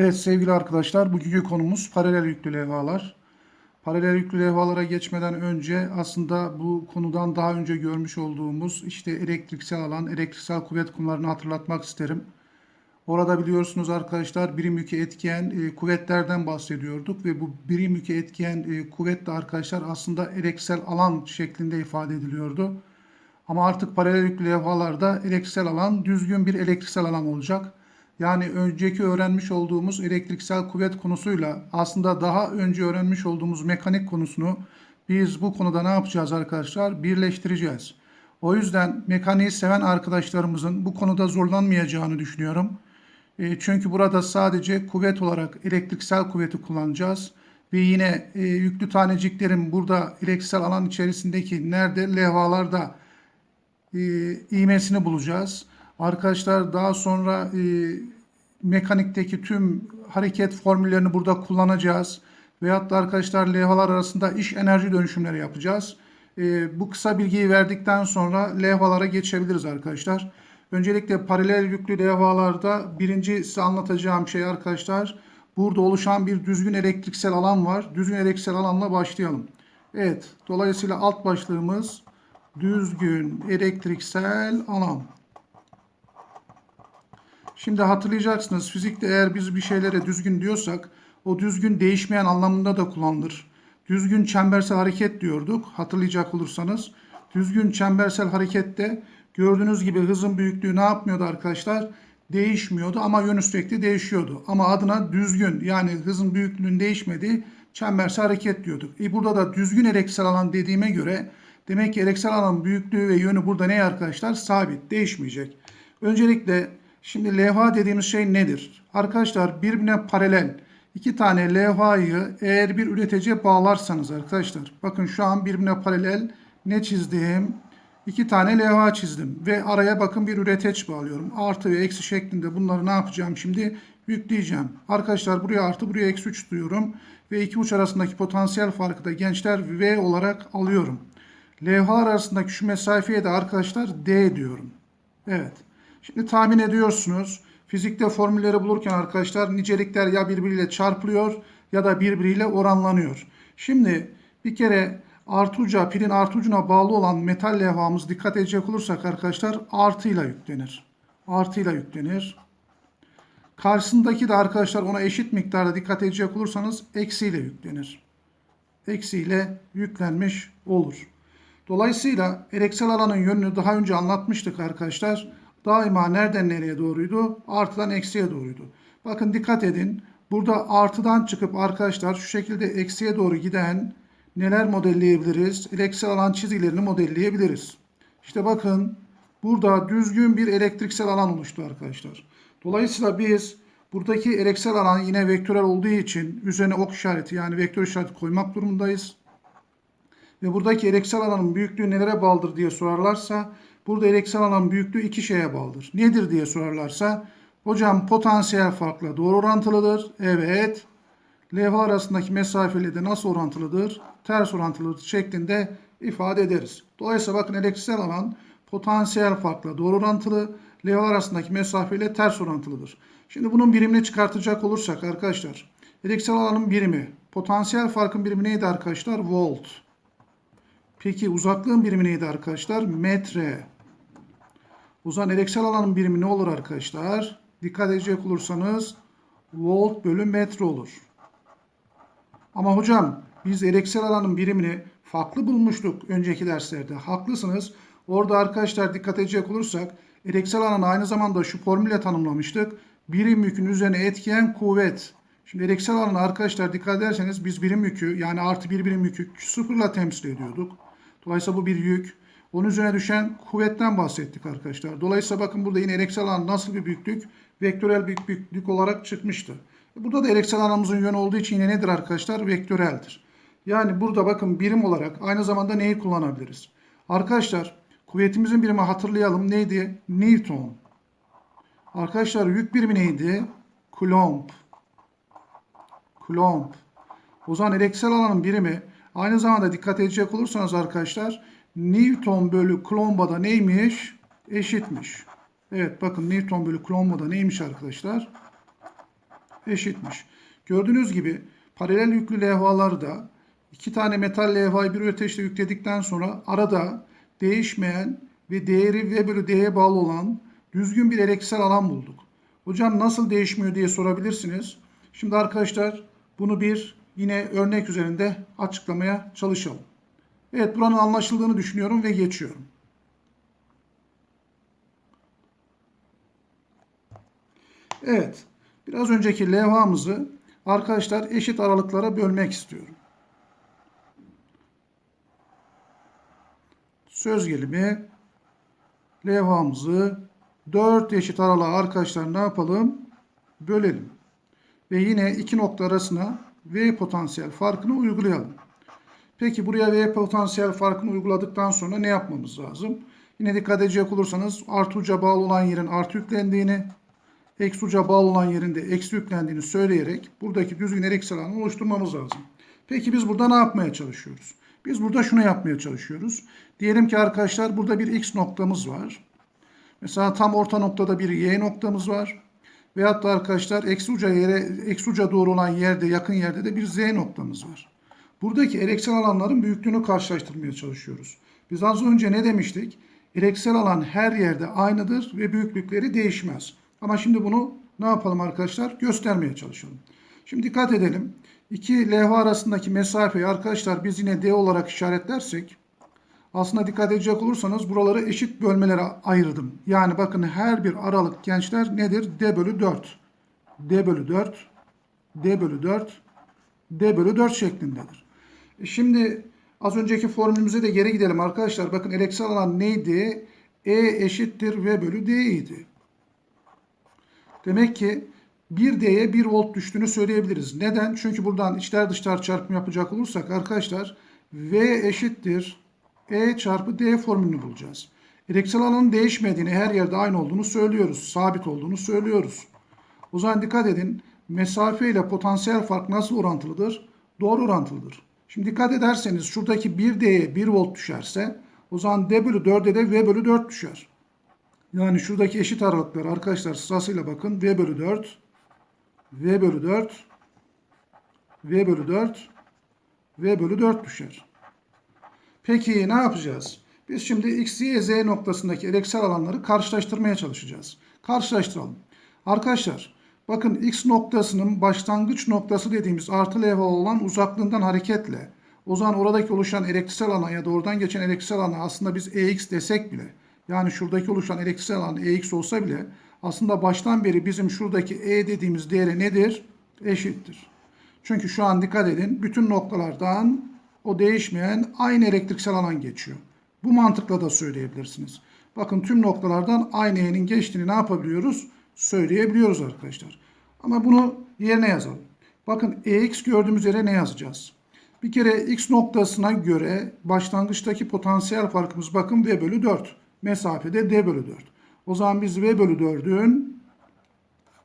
Evet sevgili arkadaşlar bugünkü konumuz paralel yüklü levhalar. Paralel yüklü levhalara geçmeden önce aslında bu konudan daha önce görmüş olduğumuz işte elektriksel alan, elektriksel kuvvet konularını hatırlatmak isterim. Orada biliyorsunuz arkadaşlar birim yükü etkiyen e, kuvvetlerden bahsediyorduk ve bu birim yükü etkiyen e, kuvvet de arkadaşlar aslında elektriksel alan şeklinde ifade ediliyordu. Ama artık paralel yüklü levhalarda elektriksel alan düzgün bir elektriksel alan olacak. Yani önceki öğrenmiş olduğumuz elektriksel kuvvet konusuyla aslında daha önce öğrenmiş olduğumuz mekanik konusunu biz bu konuda ne yapacağız arkadaşlar? Birleştireceğiz. O yüzden mekaniği seven arkadaşlarımızın bu konuda zorlanmayacağını düşünüyorum. E, çünkü burada sadece kuvvet olarak elektriksel kuvveti kullanacağız. Ve yine e, yüklü taneciklerin burada elektriksel alan içerisindeki nerede levhalarda e, iğmesini bulacağız. Arkadaşlar daha sonra e, mekanikteki tüm hareket formüllerini burada kullanacağız. Veyahut da arkadaşlar levhalar arasında iş enerji dönüşümleri yapacağız. E, bu kısa bilgiyi verdikten sonra levhalara geçebiliriz arkadaşlar. Öncelikle paralel yüklü levhalarda birinci size anlatacağım şey arkadaşlar. Burada oluşan bir düzgün elektriksel alan var. Düzgün elektriksel alanla başlayalım. Evet, dolayısıyla alt başlığımız düzgün elektriksel alan. Şimdi hatırlayacaksınız fizikte eğer biz bir şeylere düzgün diyorsak o düzgün değişmeyen anlamında da kullanılır. Düzgün çembersel hareket diyorduk hatırlayacak olursanız. Düzgün çembersel harekette gördüğünüz gibi hızın büyüklüğü ne yapmıyordu arkadaşlar? Değişmiyordu ama yönü sürekli değişiyordu. Ama adına düzgün yani hızın büyüklüğünün değişmediği çembersel hareket diyorduk. E burada da düzgün elektriksel alan dediğime göre demek ki elektriksel alanın büyüklüğü ve yönü burada ne arkadaşlar? Sabit, değişmeyecek. Öncelikle Şimdi levha dediğimiz şey nedir? Arkadaşlar birbirine paralel iki tane levhayı eğer bir üreticiye bağlarsanız arkadaşlar bakın şu an birbirine paralel ne çizdim? İki tane levha çizdim ve araya bakın bir üreteç bağlıyorum. Artı ve eksi şeklinde bunları ne yapacağım şimdi? Yükleyeceğim. Arkadaşlar buraya artı buraya eksi 3 diyorum. Ve iki uç arasındaki potansiyel farkı da gençler V olarak alıyorum. Levhalar arasındaki şu mesafeye de arkadaşlar D diyorum. Evet. Şimdi tahmin ediyorsunuz. Fizikte formülleri bulurken arkadaşlar nicelikler ya birbiriyle çarpılıyor ya da birbiriyle oranlanıyor. Şimdi bir kere artı uca, pilin artı bağlı olan metal levhamız dikkat edecek olursak arkadaşlar artıyla yüklenir. Artıyla yüklenir. Karşısındaki de arkadaşlar ona eşit miktarda dikkat edecek olursanız eksiyle yüklenir. Eksiyle yüklenmiş olur. Dolayısıyla elektriksel alanın yönünü daha önce anlatmıştık arkadaşlar daima nereden nereye doğruydu? Artıdan eksiye doğruydu. Bakın dikkat edin. Burada artıdan çıkıp arkadaşlar şu şekilde eksiye doğru giden neler modelleyebiliriz? Elektriksel alan çizgilerini modelleyebiliriz. İşte bakın burada düzgün bir elektriksel alan oluştu arkadaşlar. Dolayısıyla biz buradaki elektriksel alan yine vektörel olduğu için üzerine ok işareti yani vektör işareti koymak durumundayız. Ve buradaki elektriksel alanın büyüklüğü nelere bağlıdır diye sorarlarsa Burada elektriksel alan büyüklüğü iki şeye bağlıdır. Nedir diye sorarlarsa hocam potansiyel farkla doğru orantılıdır. Evet. Levhalar arasındaki mesafeyle de nasıl orantılıdır? Ters orantılıdır şeklinde ifade ederiz. Dolayısıyla bakın elektriksel alan potansiyel farkla doğru orantılı, levhalar arasındaki mesafeyle ters orantılıdır. Şimdi bunun birimini çıkartacak olursak arkadaşlar, elektriksel alanın birimi, potansiyel farkın birimi neydi arkadaşlar? Volt. Peki uzaklığın birimi neydi arkadaşlar? Metre. O zaman elektriksel alanın birimi ne olur arkadaşlar? Dikkat edecek olursanız volt bölü metre olur. Ama hocam biz elektriksel alanın birimini farklı bulmuştuk önceki derslerde. Haklısınız. Orada arkadaşlar dikkat edecek olursak elektriksel alanı aynı zamanda şu formülle tanımlamıştık. Birim yükün üzerine etkiyen kuvvet. Şimdi elektriksel alanı arkadaşlar dikkat ederseniz biz birim yükü yani artı bir birim yükü sıfırla temsil ediyorduk. Dolayısıyla bu bir yük. Onun üzerine düşen kuvvetten bahsettik arkadaşlar. Dolayısıyla bakın burada yine elektriksel alan nasıl bir büyüklük? Vektörel bir büyüklük olarak çıkmıştı. Burada da elektriksel alanımızın yönü olduğu için yine nedir arkadaşlar? Vektöreldir. Yani burada bakın birim olarak aynı zamanda neyi kullanabiliriz? Arkadaşlar kuvvetimizin birimi hatırlayalım. Neydi? Newton. Arkadaşlar yük birimi neydi? Coulomb. Coulomb. O zaman elektriksel alanın birimi aynı zamanda dikkat edecek olursanız arkadaşlar Newton bölü Coulomb'a neymiş? Eşitmiş. Evet bakın Newton bölü Coulomb'a neymiş arkadaşlar? eşitmiş. Gördüğünüz gibi paralel yüklü levhalarda iki tane metal levhayı bir öteşte yükledikten sonra arada değişmeyen ve değeri V bölü D'ye bağlı olan düzgün bir elektriksel alan bulduk. Hocam nasıl değişmiyor diye sorabilirsiniz. Şimdi arkadaşlar bunu bir yine örnek üzerinde açıklamaya çalışalım. Evet buranın anlaşıldığını düşünüyorum ve geçiyorum. Evet. Biraz önceki levhamızı arkadaşlar eşit aralıklara bölmek istiyorum. Söz gelimi levhamızı 4 eşit aralığa arkadaşlar ne yapalım? Bölelim. Ve yine iki nokta arasına V potansiyel farkını uygulayalım. Peki buraya V potansiyel farkını uyguladıktan sonra ne yapmamız lazım? Yine dikkat edecek olursanız artı uca bağlı olan yerin artı yüklendiğini, eksi uca bağlı olan yerinde eksi yüklendiğini söyleyerek buradaki düzgün elektriksel alanı oluşturmamız lazım. Peki biz burada ne yapmaya çalışıyoruz? Biz burada şunu yapmaya çalışıyoruz. Diyelim ki arkadaşlar burada bir x noktamız var. Mesela tam orta noktada bir y noktamız var. Veyahut da arkadaşlar eksi uca yere eksi uca doğru olan yerde yakın yerde de bir z noktamız var. Buradaki elektriksel alanların büyüklüğünü karşılaştırmaya çalışıyoruz. Biz az önce ne demiştik? Elektriksel alan her yerde aynıdır ve büyüklükleri değişmez. Ama şimdi bunu ne yapalım arkadaşlar? Göstermeye çalışalım. Şimdi dikkat edelim. İki levha arasındaki mesafeyi arkadaşlar biz yine D olarak işaretlersek aslında dikkat edecek olursanız buraları eşit bölmelere ayırdım. Yani bakın her bir aralık gençler nedir? D bölü 4. D bölü 4. D bölü 4. D bölü 4 şeklindedir. Şimdi az önceki formülümüze de geri gidelim arkadaşlar. Bakın elektriksel alan neydi? E eşittir V bölü D idi. Demek ki 1D'ye 1 volt düştüğünü söyleyebiliriz. Neden? Çünkü buradan içler dışlar çarpımı yapacak olursak arkadaşlar V eşittir E çarpı D formülünü bulacağız. Elektriksel alanın değişmediğini, her yerde aynı olduğunu söylüyoruz. Sabit olduğunu söylüyoruz. O zaman dikkat edin. Mesafe ile potansiyel fark nasıl orantılıdır? Doğru orantılıdır. Şimdi dikkat ederseniz şuradaki 1D'ye 1 volt düşerse o zaman D bölü 4'e de V bölü 4 düşer. Yani şuradaki eşit aralıklar arkadaşlar sırasıyla bakın. V bölü 4, V bölü 4, V bölü 4, V bölü 4 düşer. Peki ne yapacağız? Biz şimdi X, Y, Z noktasındaki elektriksel alanları karşılaştırmaya çalışacağız. Karşılaştıralım. Arkadaşlar bakın X noktasının başlangıç noktası dediğimiz artı levha olan uzaklığından hareketle o zaman oradaki oluşan elektriksel alan ya da oradan geçen elektriksel alan aslında biz EX desek bile yani şuradaki oluşan elektriksel alan EX olsa bile aslında baştan beri bizim şuradaki E dediğimiz değeri nedir? Eşittir. Çünkü şu an dikkat edin bütün noktalardan o değişmeyen aynı elektriksel alan geçiyor. Bu mantıkla da söyleyebilirsiniz. Bakın tüm noktalardan aynı E'nin geçtiğini ne yapabiliyoruz? Söyleyebiliyoruz arkadaşlar. Ama bunu yerine yazalım. Bakın EX gördüğümüz yere ne yazacağız? Bir kere X noktasına göre başlangıçtaki potansiyel farkımız bakın V bölü 4 mesafede D bölü 4. O zaman biz V bölü 4'ün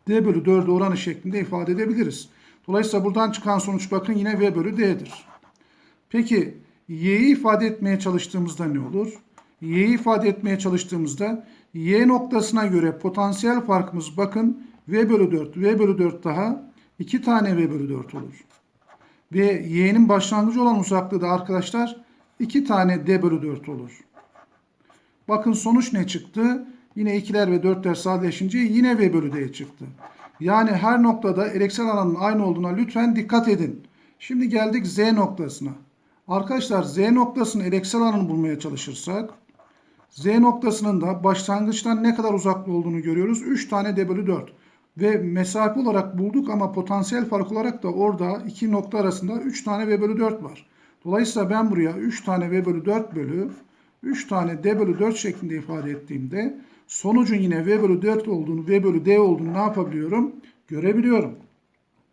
D bölü 4'e oranı şeklinde ifade edebiliriz. Dolayısıyla buradan çıkan sonuç bakın yine V bölü D'dir. Peki Y'yi ifade etmeye çalıştığımızda ne olur? Y'yi ifade etmeye çalıştığımızda Y noktasına göre potansiyel farkımız bakın V bölü 4, V bölü 4 daha 2 tane V bölü 4 olur. Ve Y'nin başlangıcı olan uzaklığı da arkadaşlar 2 tane D bölü 4 olur. Bakın sonuç ne çıktı? Yine 2'ler ve 4'ler sadeleşince yine V bölü D çıktı. Yani her noktada elektriksel alanın aynı olduğuna lütfen dikkat edin. Şimdi geldik Z noktasına. Arkadaşlar Z noktasının elektriksel alanını bulmaya çalışırsak Z noktasının da başlangıçtan ne kadar uzaklığı olduğunu görüyoruz. 3 tane D bölü 4. Ve mesafe olarak bulduk ama potansiyel fark olarak da orada iki nokta arasında 3 tane V bölü 4 var. Dolayısıyla ben buraya 3 tane V bölü 4 bölü 3 tane D bölü 4 şeklinde ifade ettiğimde sonucun yine V bölü 4 olduğunu, V bölü D olduğunu ne yapabiliyorum? Görebiliyorum.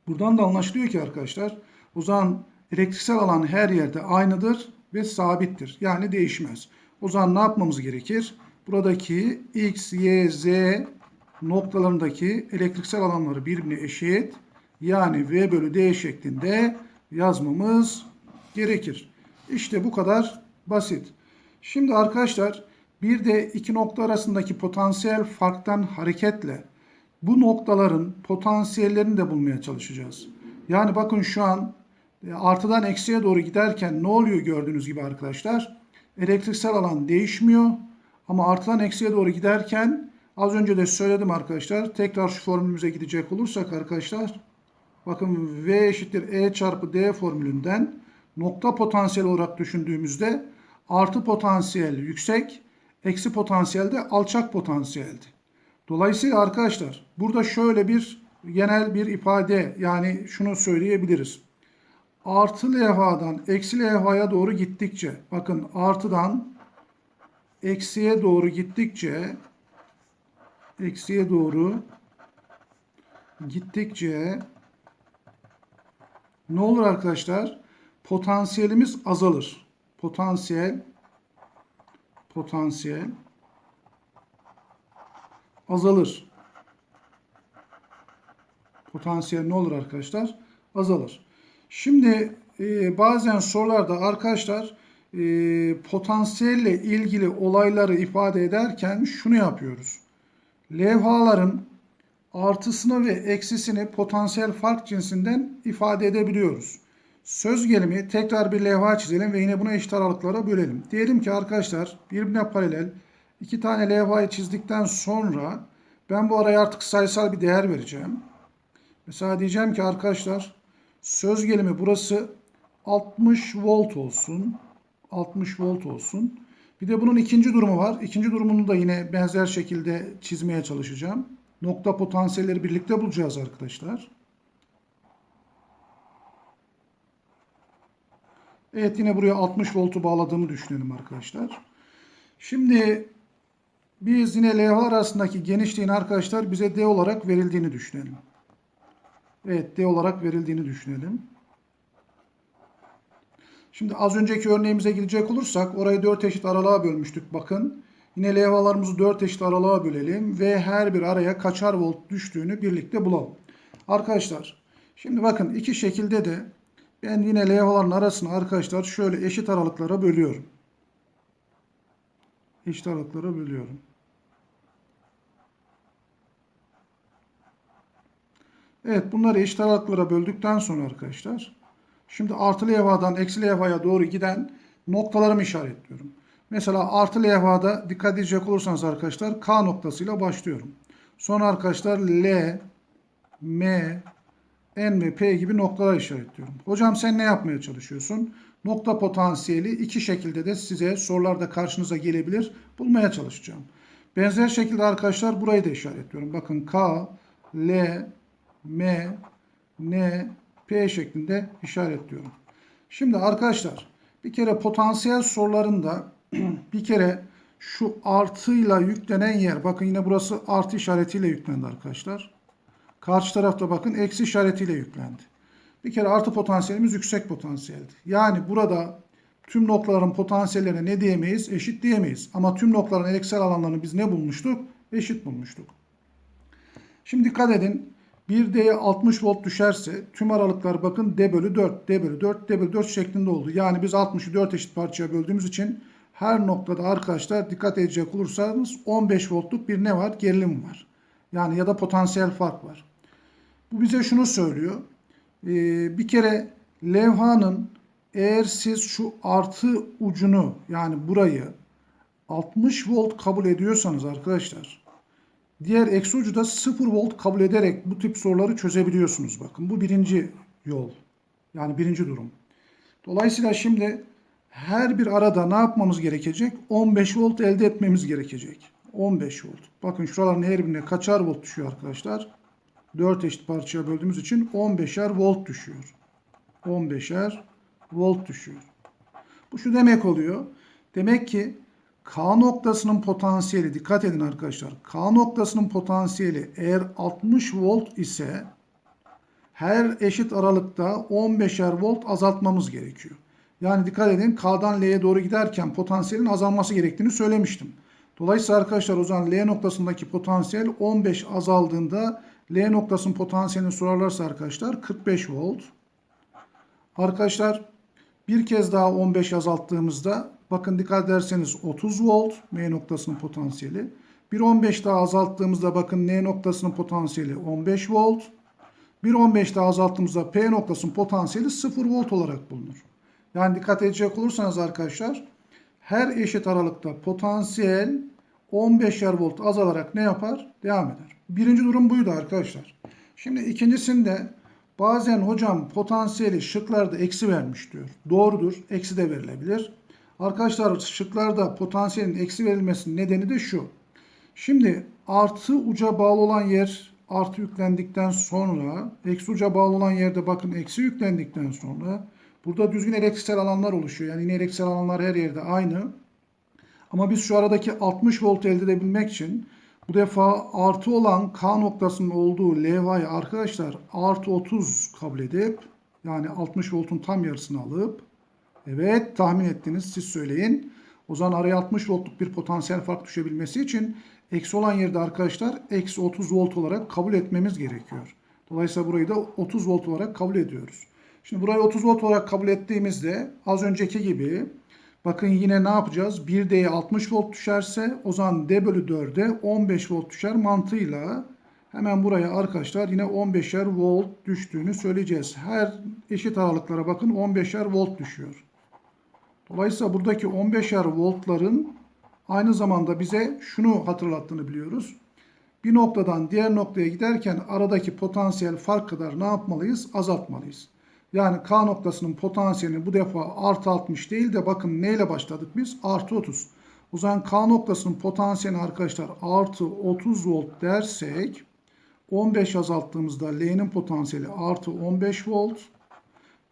Buradan da anlaşılıyor ki arkadaşlar o zaman elektriksel alan her yerde aynıdır ve sabittir. Yani değişmez. O zaman ne yapmamız gerekir? Buradaki X, Y, Z noktalarındaki elektriksel alanları birbirine eşit yani V bölü D şeklinde yazmamız gerekir. İşte bu kadar basit. Şimdi arkadaşlar bir de iki nokta arasındaki potansiyel farktan hareketle bu noktaların potansiyellerini de bulmaya çalışacağız. Yani bakın şu an e, artıdan eksiye doğru giderken ne oluyor gördüğünüz gibi arkadaşlar? Elektriksel alan değişmiyor ama artıdan eksiye doğru giderken az önce de söyledim arkadaşlar. Tekrar şu formülümüze gidecek olursak arkadaşlar bakın V eşittir E çarpı D formülünden nokta potansiyel olarak düşündüğümüzde artı potansiyel yüksek, eksi potansiyel de alçak potansiyeldi. Dolayısıyla arkadaşlar burada şöyle bir genel bir ifade yani şunu söyleyebiliriz. Artı levhadan eksi levhaya doğru gittikçe bakın artıdan eksiye doğru gittikçe eksiye doğru gittikçe ne olur arkadaşlar? Potansiyelimiz azalır. Potansiyel potansiyel azalır. Potansiyel ne olur arkadaşlar? Azalır. Şimdi e, bazen sorularda arkadaşlar e, potansiyelle ilgili olayları ifade ederken şunu yapıyoruz. Levhaların artısını ve eksisini potansiyel fark cinsinden ifade edebiliyoruz. Söz gelimi tekrar bir levha çizelim ve yine bunu eşit aralıklara bölelim. Diyelim ki arkadaşlar birbirine paralel iki tane levhayı çizdikten sonra ben bu araya artık sayısal bir değer vereceğim. Mesela diyeceğim ki arkadaşlar söz gelimi burası 60 volt olsun. 60 volt olsun. Bir de bunun ikinci durumu var. İkinci durumunu da yine benzer şekilde çizmeye çalışacağım. Nokta potansiyelleri birlikte bulacağız arkadaşlar. Evet yine buraya 60 voltu bağladığımı düşünelim arkadaşlar. Şimdi biz yine levhalar arasındaki genişliğin arkadaşlar bize D olarak verildiğini düşünelim. Evet D olarak verildiğini düşünelim. Şimdi az önceki örneğimize gidecek olursak orayı 4 eşit aralığa bölmüştük bakın. Yine levhalarımızı 4 eşit aralığa bölelim ve her bir araya kaçar volt düştüğünü birlikte bulalım. Arkadaşlar şimdi bakın iki şekilde de ben yine levhaların arasını arkadaşlar şöyle eşit aralıklara bölüyorum. Eşit aralıklara bölüyorum. Evet bunları eşit aralıklara böldükten sonra arkadaşlar şimdi artı levhadan eksi levhaya doğru giden noktalarımı işaretliyorum. Mesela artı levhada dikkat edecek olursanız arkadaşlar K noktasıyla başlıyorum. Sonra arkadaşlar L, M, N ve P gibi noktalar işaretliyorum. Hocam sen ne yapmaya çalışıyorsun? Nokta potansiyeli iki şekilde de size sorularda karşınıza gelebilir. Bulmaya çalışacağım. Benzer şekilde arkadaşlar burayı da işaretliyorum. Bakın K, L, M, N, P şeklinde işaretliyorum. Şimdi arkadaşlar bir kere potansiyel sorularında bir kere şu artıyla yüklenen yer bakın yine burası artı işaretiyle yüklendi arkadaşlar. Karşı tarafta bakın eksi işaretiyle yüklendi. Bir kere artı potansiyelimiz yüksek potansiyeldi. Yani burada tüm noktaların potansiyellerine ne diyemeyiz? Eşit diyemeyiz. Ama tüm noktaların elektriksel alanlarını biz ne bulmuştuk? Eşit bulmuştuk. Şimdi dikkat edin. Bir D'ye 60 volt düşerse tüm aralıklar bakın D bölü 4, D bölü 4, D bölü 4 şeklinde oldu. Yani biz 60'ı 4 eşit parçaya böldüğümüz için her noktada arkadaşlar dikkat edecek olursanız 15 voltluk bir ne var? Gerilim var. Yani ya da potansiyel fark var. Bu bize şunu söylüyor. Ee, bir kere levhanın eğer siz şu artı ucunu yani burayı 60 volt kabul ediyorsanız arkadaşlar diğer eksi ucu da 0 volt kabul ederek bu tip soruları çözebiliyorsunuz. Bakın bu birinci yol. Yani birinci durum. Dolayısıyla şimdi her bir arada ne yapmamız gerekecek? 15 volt elde etmemiz gerekecek. 15 volt. Bakın şuraların her birine kaçar volt düşüyor arkadaşlar? 4 eşit parçaya böldüğümüz için 15'er volt düşüyor. 15'er volt düşüyor. Bu şu demek oluyor. Demek ki K noktasının potansiyeli dikkat edin arkadaşlar. K noktasının potansiyeli eğer 60 volt ise her eşit aralıkta 15'er volt azaltmamız gerekiyor. Yani dikkat edin K'dan L'ye doğru giderken potansiyelin azalması gerektiğini söylemiştim. Dolayısıyla arkadaşlar o zaman L noktasındaki potansiyel 15 azaldığında L noktasının potansiyelini sorarlarsa arkadaşlar 45 volt. Arkadaşlar bir kez daha 15 azalttığımızda bakın dikkat ederseniz 30 volt M noktasının potansiyeli. 1.15 daha azalttığımızda bakın N noktasının potansiyeli 15 volt. 1.15 daha azalttığımızda P noktasının potansiyeli 0 volt olarak bulunur. Yani dikkat edecek olursanız arkadaşlar her eşit aralıkta potansiyel 15'er volt azalarak ne yapar? Devam eder. Birinci durum buydu arkadaşlar. Şimdi ikincisinde bazen hocam potansiyeli şıklarda eksi vermiş diyor. Doğrudur. Eksi de verilebilir. Arkadaşlar şıklarda potansiyelin eksi verilmesinin nedeni de şu. Şimdi artı uca bağlı olan yer artı yüklendikten sonra eksi uca bağlı olan yerde bakın eksi yüklendikten sonra burada düzgün elektriksel alanlar oluşuyor. Yani yine elektriksel alanlar her yerde aynı. Ama biz şu aradaki 60 volt elde edebilmek için bu defa artı olan K noktasının olduğu levhayı arkadaşlar artı 30 kabul edip yani 60 voltun tam yarısını alıp evet tahmin ettiniz siz söyleyin. O zaman araya 60 voltluk bir potansiyel fark düşebilmesi için eksi olan yerde arkadaşlar eksi 30 volt olarak kabul etmemiz gerekiyor. Dolayısıyla burayı da 30 volt olarak kabul ediyoruz. Şimdi burayı 30 volt olarak kabul ettiğimizde az önceki gibi bakın yine ne yapacağız? 1D'ye 60 volt düşerse o zaman D bölü 4'e 15 volt düşer mantığıyla hemen buraya arkadaşlar yine 15'er volt düştüğünü söyleyeceğiz. Her eşit aralıklara bakın 15'er volt düşüyor. Dolayısıyla buradaki 15'er voltların aynı zamanda bize şunu hatırlattığını biliyoruz. Bir noktadan diğer noktaya giderken aradaki potansiyel fark kadar ne yapmalıyız? Azaltmalıyız. Yani K noktasının potansiyelini bu defa artı 60 değil de bakın neyle başladık biz? Artı 30. O zaman K noktasının potansiyelini arkadaşlar artı 30 volt dersek 15 azalttığımızda L'nin potansiyeli artı 15 volt.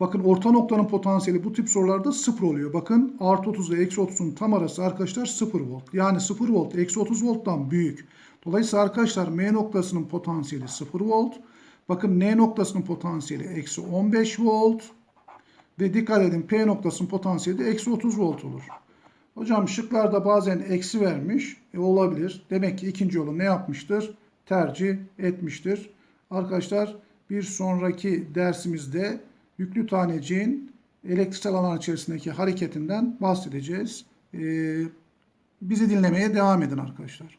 Bakın orta noktanın potansiyeli bu tip sorularda 0 oluyor. Bakın artı 30 ile eksi 30'un tam arası arkadaşlar 0 volt. Yani 0 volt eksi 30 volttan büyük. Dolayısıyla arkadaşlar M noktasının potansiyeli 0 volt. Bakın N noktasının potansiyeli eksi 15 volt. Ve dikkat edin P noktasının potansiyeli eksi 30 volt olur. Hocam şıklarda bazen eksi vermiş. E, olabilir. Demek ki ikinci yolu ne yapmıştır? Tercih etmiştir. Arkadaşlar bir sonraki dersimizde yüklü taneciğin elektriksel alan içerisindeki hareketinden bahsedeceğiz. Ee, bizi dinlemeye devam edin arkadaşlar.